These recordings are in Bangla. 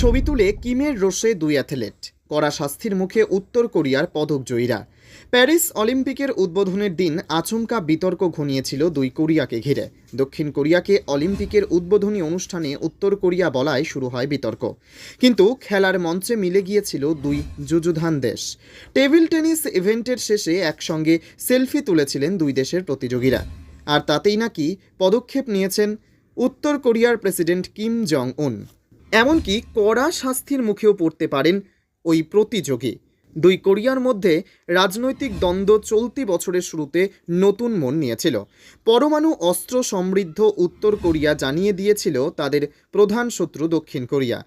ছবি তুলে কিমের রোষে দুই অ্যাথলেট। কড়া শাস্তির মুখে উত্তর কোরিয়ার পদক জয়ীরা প্যারিস অলিম্পিকের উদ্বোধনের দিন আচমকা বিতর্ক ঘনিয়েছিল দুই কোরিয়াকে ঘিরে। দক্ষিণ কোরিয়াকে অলিম্পিকের উদ্বোধনী অনুষ্ঠানে উত্তর কোরিয়া বলায় শুরু হয় বিতর্ক। কিন্তু খেলার মঞ্চে মিলে গিয়েছিল দুই যুযুধান দেশ। টেবিল টেনিস ইভেন্টের শেষে একসঙ্গে সেলফি তুলেছিলেন দুই দেশের প্রতিযোগীরা। আর তাতেই নাকি পদক্ষেপ নিয়েছেন উত্তর কোরিয়ার প্রেসিডেন্ট কিম জং উন এমনকি কড়া শাস্তির মুখেও পড়তে পারেন ওই প্রতিযোগী। দুই কোরিয়ার মধ্যে রাজনৈতিক দ্বন্দ্ব চলতি বছরের শুরুতে নতুন মন নিয়েছিল। পরমাণু অস্ত্র সমৃদ্ধ উত্তর কোরিয়া জানিয়ে দিয়েছিল তাদের প্রধান শত্রু দক্ষিণ কোরিয়া।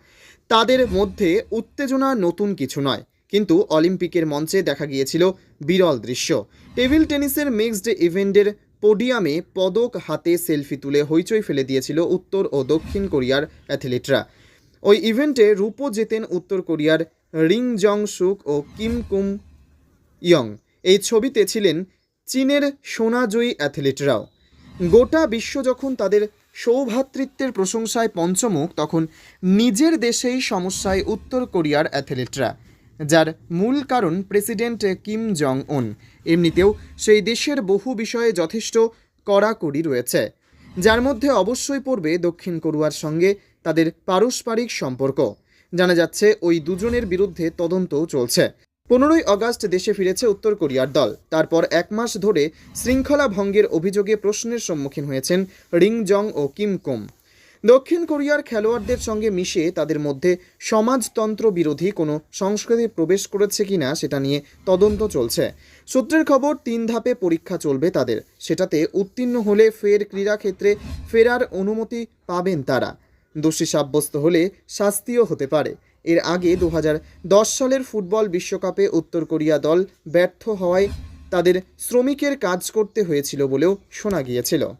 তাদের মধ্যে উত্তেজনা নতুন কিছু নয়, কিন্তু অলিম্পিকের মঞ্চে দেখা গিয়েছিল বিরল দৃশ্য। টেবিল টেনিসের মিক্সড ইভেন্টের পোডিয়ামে পদক হাতে সেলফি তুলে হইচই ফেলে দিয়েছিল উত্তর ও দক্ষিণ কোরিয়ার অ্যাথলিটরা। ওই ইভেন্টে রূপো জেতেন উত্তর কোরিয়ার রিং জং সুক ও কিম কুম ইয়ং। এই ছবিতে ছিলেন চীনের সোনাজয়ী অ্যাথলিটরাও। গোটা বিশ্ব যখন তাদের সৌভাতৃত্বের প্রশংসায় পঞ্চমুখ, তখন নিজের দেশেই সমস্যায় উত্তর কোরিয়ার অ্যাথলিটরা, যার মূল কারণ প্রেসিডেন্ট কিম জং উন এমনিতেও সেই দেশের বহু বিষয়ে যথেষ্ট কড়াকড়ি রয়েছে, যার মধ্যে অবশ্যই পড়বে দক্ষিণ কোরিয়ার সঙ্গে তাদের পারস্পরিক সম্পর্ক। জানা যাচ্ছে, ওই দুজনের বিরুদ্ধে তদন্তও চলছে। পনেরোই অগাস্ট দেশে ফিরেছে উত্তর কোরিয়ার দল। তারপর এক মাস ধরে শৃঙ্খলা ভঙ্গের অভিযোগে প্রশ্নের সম্মুখীন হয়েছেন রিং জং ও কিম কুম। দক্ষিণ কোরিয়ার খেলোয়াড়দের সঙ্গে মিশে তাদের মধ্যে সমাজতন্ত্র বিরোধী কোনো সংস্কৃতি প্রবেশ করেছে কিনা সেটা নিয়ে তদন্ত চলছে। সূত্রের খবর, তিন ধাপে পরীক্ষা চলবে তাদের। সেটাতে উত্তীর্ণ হলে ফের ক্রীড়াক্ষেত্রে ফেরার অনুমতি পাবেন তারা। দোষী সাব্যস্ত হলে শাস্তিও হতে পারে। এর আগে দু হাজার দশ সালের ফুটবল বিশ্বকাপে উত্তর কোরিয়া দল ব্যর্থ হওয়ায় তাদের শ্রমিকের কাজ করতে হয়েছিল বলেও শোনা গিয়েছিল।